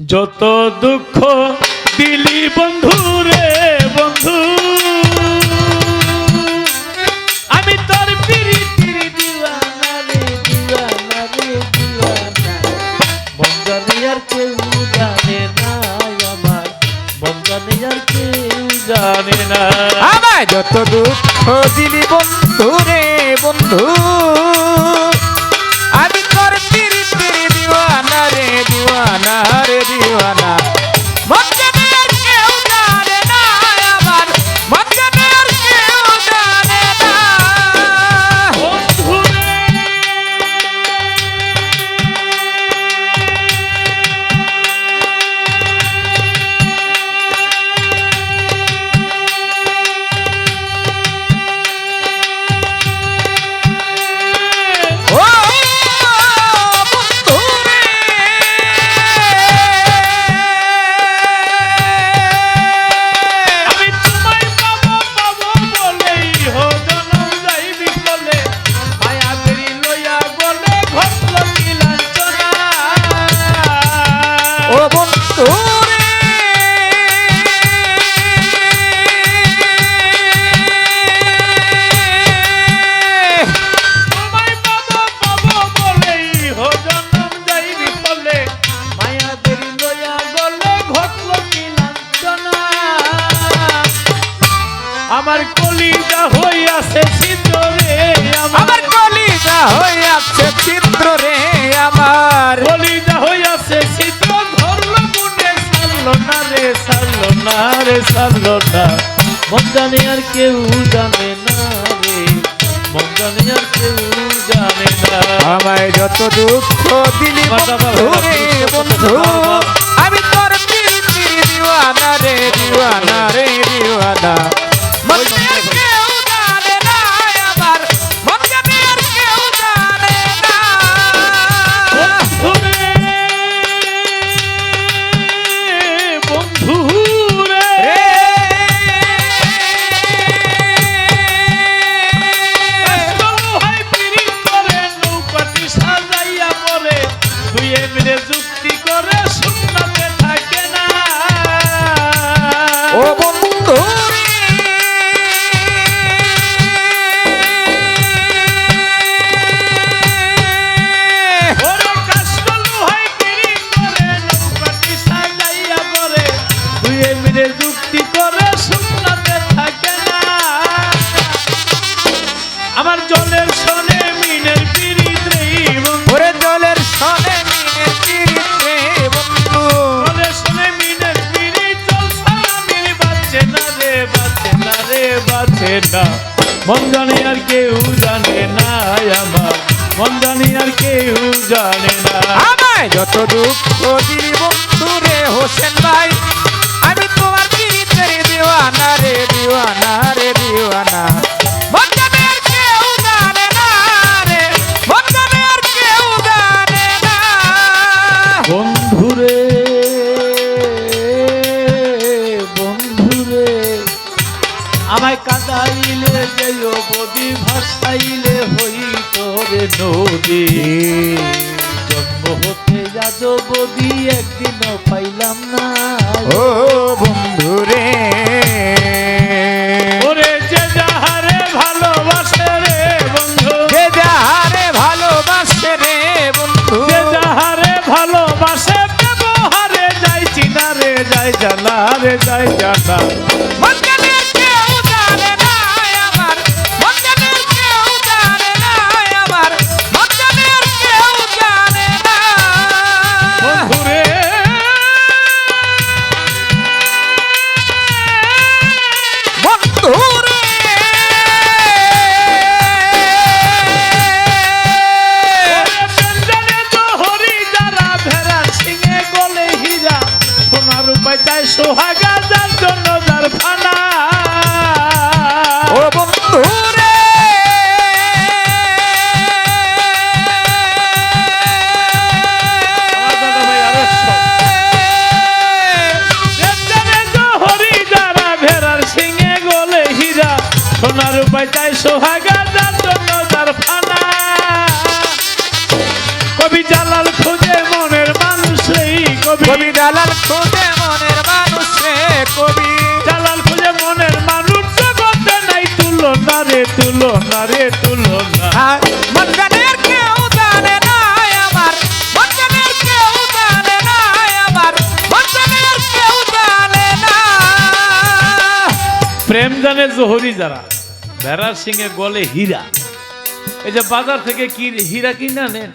যত দুঃখ দিলি বন্ধু রে বন্ধু। আমি তোর পিরিতির দিওয়ানা রে দিওয়ানা রে, দিওয়ানা জানে আর কেউ জানে না আমার। জানে আর কেউ জানে না আমায় যত দুঃখ দিলি বন্ধু রে বন্ধু। আমার কলিজা হইয়াছে সিদ্ধরে আমার। আমার কলিজা হইয়াছে চিত্র রে আমার। কলিজা হইয়াছে সিদ্ধ ধরল গুনে সারলো না রে সারলো না রে সারলো না। মন জানে আর কেউ জানে না রে মন জানে আর কেউ জানে না। আমায় যত দুঃখ দিলি বন্ধু রে বন্ধু। আমি তোর দিওয়ানা রে দিওয়ানা রে দিওয়ানা। না। মন আর কেউ জানে না আমার। মন জানি আর কেউ জানে না। আমায় যত দুঃখ দিব বন্ধু রে হোসেন ভাই, আমি তোমার পিরিতের দিওয়ানা রে দিওয়ানা রে, দিওয়ানা। নদী। জন্ম হতে যাজ বদি একদিনও পাইলাম না। ও বন্ধু চাই সোহাগা যার জন্য যার ফানা ও বন্ধু রে। সোনার উপায় চাই সোহাগা যার জন্য যার ফানা কবি জালাল খুঁজে মনের মানুষ কবি জালাল খুঁজে কবি। জালাল খুঁজে মনের মানুষ জগতে নাই রে তুলনা রে মনগানের কেউ জানে না আমার মনগানের কেউ জানে না আমার মনগানের কেউ জানে না। প্রেম জানে জহরি যারা ভেড়ার সিংহে গলে হীরা। এই যে বাজার থেকে কি হীরা কিনা নেন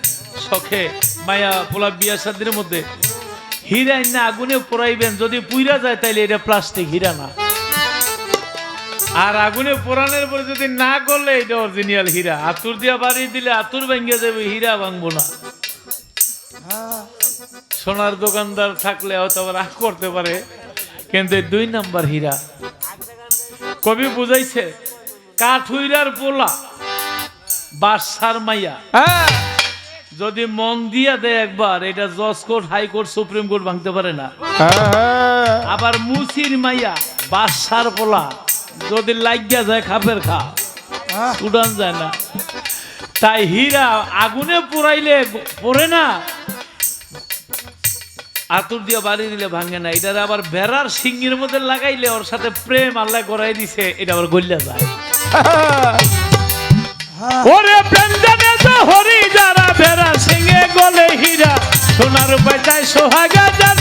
শখে মায়া পোলা বিয়া সাদের মধ্যে হীরা না, আগুনে পোড়াইবেন। যদি পুইরা যায়, তাইলে এটা প্লাস্টিক হীরা না আর আগুনে পোড়ানোর পরে যদি না করলে এটা অরিজিনাল হীরা। আতুর দিয়া বাড়ি দিলে আতুর ভেঙে যাবে, হীরা ভাঙবো না। সোনার দোকানদার থাকলে হয়তো আবার রাগ করতে পারে, কিন্তু দুই নাম্বার হীরা। কবি বুঝাইছে, কাঠুইরার পোলা বাসার মাইয়া। হ্যাঁ। যদি মন দিয়া দেয় একবার এটা জজ কোর্ট হাইকোর্ট সুপ্রিম কোর্ট ভাঙতে পারে না। হ্যাঁ আবার মুসির মাইয়া বাসার পোলা যদি লাগিয়া যায় খাপের খা। উড়ান যায় না। তাই হীরা আগুনে পুরাইলে পড়ে না। আতুর দিয়ে বাড়ি দিলে ভাঙে না। এটার আবার বেড়ার সিঙ্গির মধ্যে লাগাইলে ওর সাথে প্রেম আল্লাহ করাই দিছে এটা আবার গল্লা যায়। ওরে প্রেম জানে তো হরি যারা বেড়া গলে হীরা সোনার পাইতায় সোহাগা যার